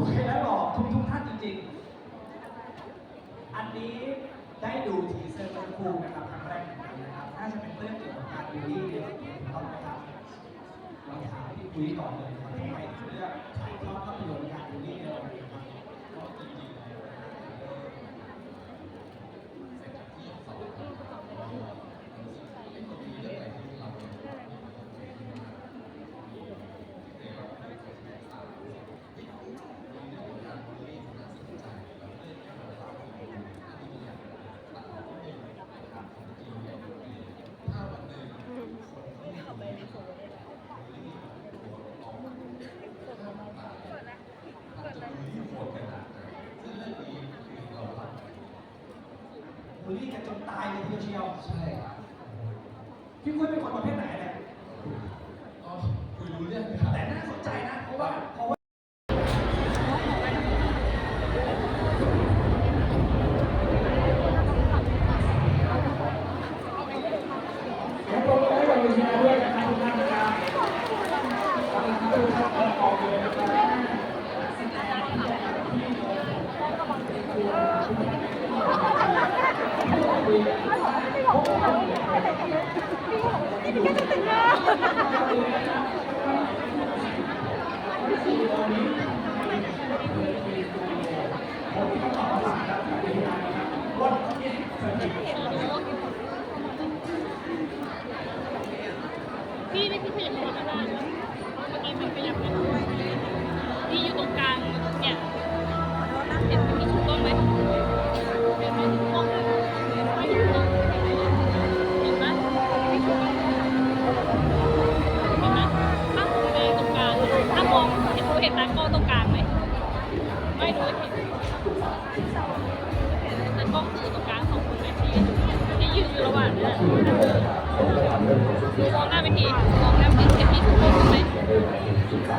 วยและหล่อทุกทุกท่านจริงๆ อันนี้ได้ดูทีเซอร์เมื่อครู่นะครับครั้งแรกเหมือนกันนะครับน่าจะเป็นเรื่องเกี่ยวกับการดูดีเด็กถูกต้องไหมครับเราถามพี่คุยก่อนเลยทำไมถึงเลือกถ่ายทอดภาพยนตร์การบูลลี่ในโรงเรียนครับ ก็จริงๆแล้วเสร็จจากที่สอบครับก็รู้สึกเป็นคนที่เลือกอะไรที่เราเนี่ยในเราไม่ได้เคยแสดงสารเรื่องของการบูลลี่น่าสนใจแล้วเรื่องที่เราเล่าให้ดูอันนี้มีอย่างตัดออกนิดนึงนะครับจริงๆเนี่ยถ้าวันหนึ่งคนที่บูลลี่ตัวออกมาถ้ามันตายอาจจะบูลลี่โหดขนาดไหนซึ่งเรื่องนี้คือเราเล่า บูลลี่กันจนตายเลยทีเดียวเชียวใช่ครับพี่คุยเป็นคนประเภทไหนเนี่ยก็คุยรู้เรื่องนะครับแต่น่าสนใจนะเพราะว่าเพราะว่าแล้วก็ได้วันนี้มาด้วยนะครับทุกท่านนะครับกำลังดูครับออกเลยนะครับ รถที่สนิทพี่นี่พี่ขยับตัวไม่ได้นะเมื่อกี้มันขยับไม่ได้พี่อยู่ตรงกลางเนี่ยเห็นพี่ถูกต้องไหม ห็นรู้เห็นกล้องตรงกลางไหมไม่รู้เห็นแต่กล้องคือตรงกลางสองคนไหมที่ที่ยืนอยู่ระหว่างนี้ยดูมองหน้าไปทีมองหน้าไปทีเห็นพี่ทุกคนใช่ไหม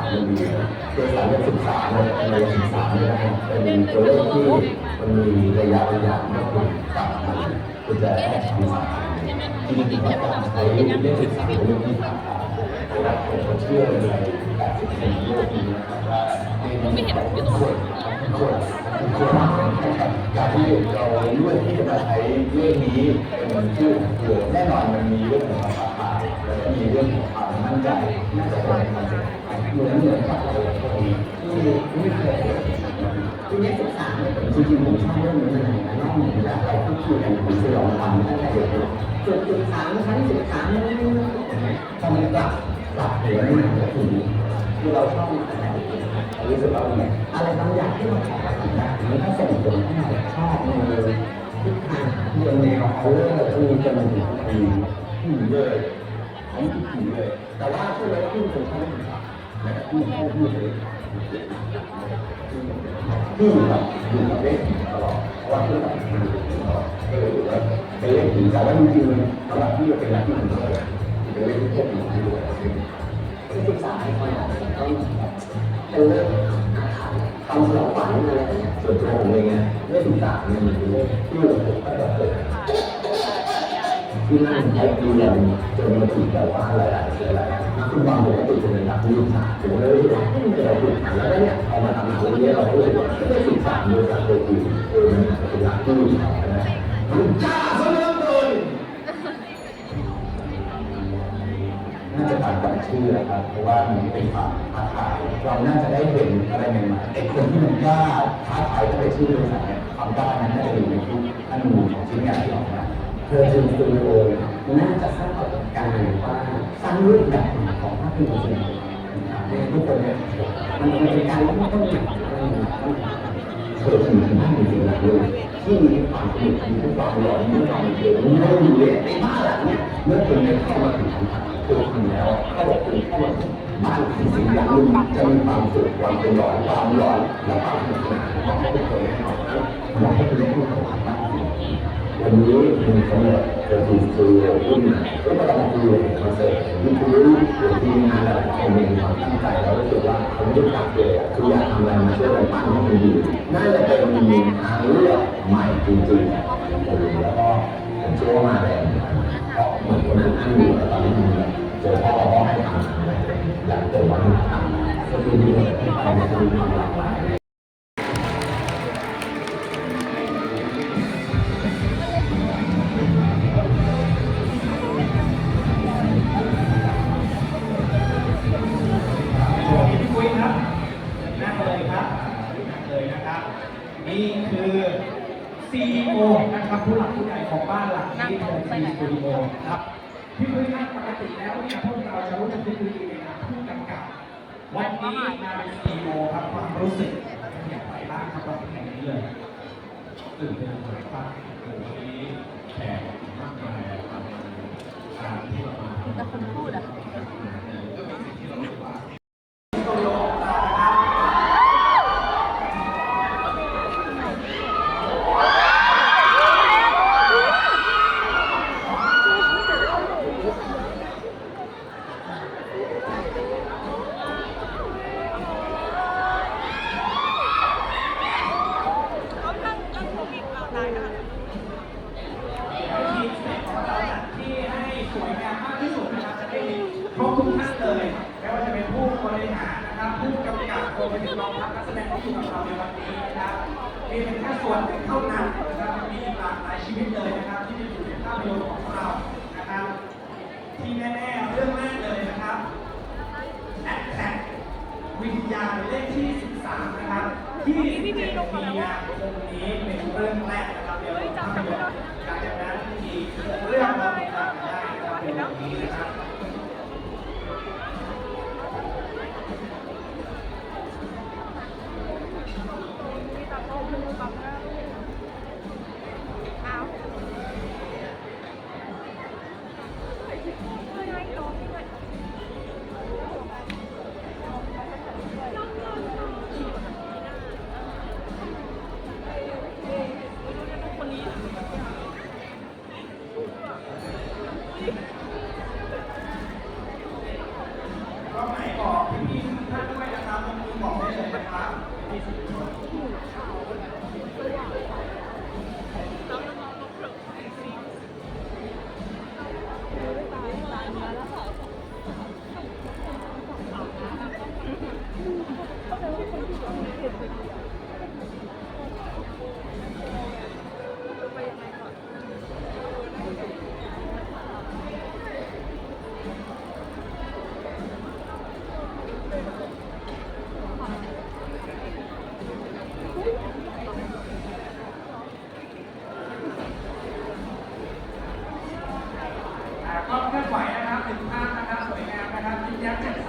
เรื่องศึกษาเนี่ยในศึกษาเนี่ยนเป็นตัวเลขที่มันมีระยะระยะไม่ควรต่ำนะคุณจะแอบทำสายใช่ไหมที่จริงการใช้เรื่องศึกษาเป็นเรื่องที่สำคั ญเพราะผมเชื่อในการศึกษาในโลกนี้นะครับว่าไม่เห็นไม่ต้องควรควรควรการที่เราเลือกที่จะมาใช้เรื่องนี้เป็นชื่อคือแน่นอนมันมีเรื่องของความท้าทายแล้วก็มีเรื่องของความมั่นใจน่าจะเป็นคอนเหมือนเหมือนกับอะไรพวกนี้ที่ไม่เคยเห็นที่นักศึกษาจริงๆผมชอบเรื่องนี้นะนอกเหนือจากเราพูดคุยกันผมจะลองทำตั้งแต่เด็กจุดศึกษาชั้นศึกษาเนี่พอมันกลับ กลับหัวในหนังก็คือคือเราชอบอะไรรู้สึกว่าเนี่ยอะไรบางอย่างที่มันแตกต่างจากนี้ถ้าส่งผลให้เราชอบในทิศทางที่เป็นแนวเขาเรื่องที่จะมันถึงคือที่เลยของที่ผีเลย แต่ว่าช่วยไว้ที่คนชอบไม่ถึงแล้วก็ที่ให้ที่เลยที่อยู่กับอยู่กับเลขผีตลอดเพราะว่าที่กับผีอยู่ตลอดก็เลยถือว่าเป็นเลขผีแต่ว่าจริงๆสำหรับที่เป็นนักที่ผีเลย เป็นเลขที่เทียบอยู่ที่ด้วยที่ศึกษาให้คนต้องเป็นเรื่องทำสนองฝันอะไรอย่างเงี้ยส่วนตัวผมเองเนี่ยเลขศึกษาเนี่ยมันเป็นเลขที่ผมก็จะเกิดที่นั่นใช้ดูแลจนมาถึงแต่ว่าหลายๆหลายๆคุณความปกติเป็นนักวิทยาศาสตร์ผมเลยรู้ว่าเราฝึกหันแล้วเนี่ยเอามาทำหนังเรื่องนี้เรารู้สึกว่าไม่ศึกษาโดยการตัวจริงเออมันเป็นหลักที่มีเขานะจ้า น่าจะตัดกับชื่อครับ เพราะว่ามันเป็นความท้าทายเราน่าจะได้เห็นอะไรใหม่ๆไอ้คนที่มันกล้าท้าทายก็ไปชื่อบริษัทเนี่ยความกล้านั้นน่าจะอยู่ในทุกขั้นมุมของชิ้นงานที่ออกมาเธอจึงสตูดิโอน่าจะสร้างประสบการณ์ว่าสร้างรูปแบบของภาพยนตร์ในทุกคนเนี่ยมันเป็นการเริ่มต้นใหม่ เกิดขึ้นที่บ้านจริงๆเลยที่มีความสนุกมีความหลอนมีความเดือดร้อนอยู่เลยในบ้านหลังนี้ยเมื่อคุณได้เข้ามาถึงตัวคุณแล้วเขาบอกคุณเข้ามาบ้านที่สิ่งอย่างหนึ่งจะมีความสุขความเป็นหลอนความหลอนและความสนุกสนานของทุกคนแน่นอนนะอย กับบ้านวันนี้มีกำหนดเกิดที่สตูดิโอขึ้นก็กำลังคุยกับคอนเสร์ตมีคุยทีมงานหลายคนมีความตั้งใจแล้วรู้สึกว่าผมไม่ตัดเลยคืออยากทำอะไรมาช่วยกันปั้นให้มันดีน่าจะเป็นทางเลือกใหม่จริงๆแล้วก็ผมเชื่อว่ามาแรงเพราะเหมือนคนนั้นที่อยู่ตอนนี้เจอพ่อพ่อให้ทำอะไรอยากเจอวันที่ทำสตูดิโอที่ไปมันความหลากหลาย บ้านหลังนี้เทอร์ทีสตูดิโอครับพี่ปุ้ยครับปกติแล้วเนี่ยพวกเราจะรู้จักพี่ปุ้ยในนามผู้กำกับ วันนี้มาเป็นสตูดิโอครับความรู้สึกเป็นอย่างไรบ้างครับตอนแห่งนี้เลยตื่นเต้นมากครับวันนี้แขกมากมายครับการที่เรามาแต่คนพูดอะ ก็เป็นสิ่งที่เรารู้สึกว่า สตูดิโอของเรานะครับ ทีมสเต็ปของเราจัดที่ให้สวยงามมากที่สุดนะครับจะได้ครบทุกท่านเลยไม่ว่าจะเป็นผู้บริหารนะครับผู้กำกับรวม ไปถึงรองรับนักแสดงที่อยู่กับเราในวันนี้นะครับนี่เป็นแค่ส่วนหนึ่งเท่านั้นนะครับมีอีกหลากหลายชีวิตเลยนะครับที่จะอยู่ในภาพยนตร์ของเรานะครับที่แน่ๆเรื่องแรกเลยนะครับแอดแท็กวิญญาณเลขที่ 13 นะครับที่17มีนาคมนี้เป็นเรื่องแรกนะครับเดี๋ยวเราภาพยนตร์หลังจากนั้นอีกเรื่องเราติดตามกันได้นะครับในวันนี้นะครับ ก็ไหนบอกพี่ๆทุกท่านด้วยนะครับยกมือบอกได้เลยนะครับพี่ๆ อ่าก็เคลื่อนไหวนะครับถึงภาพนะครับสวยงาม น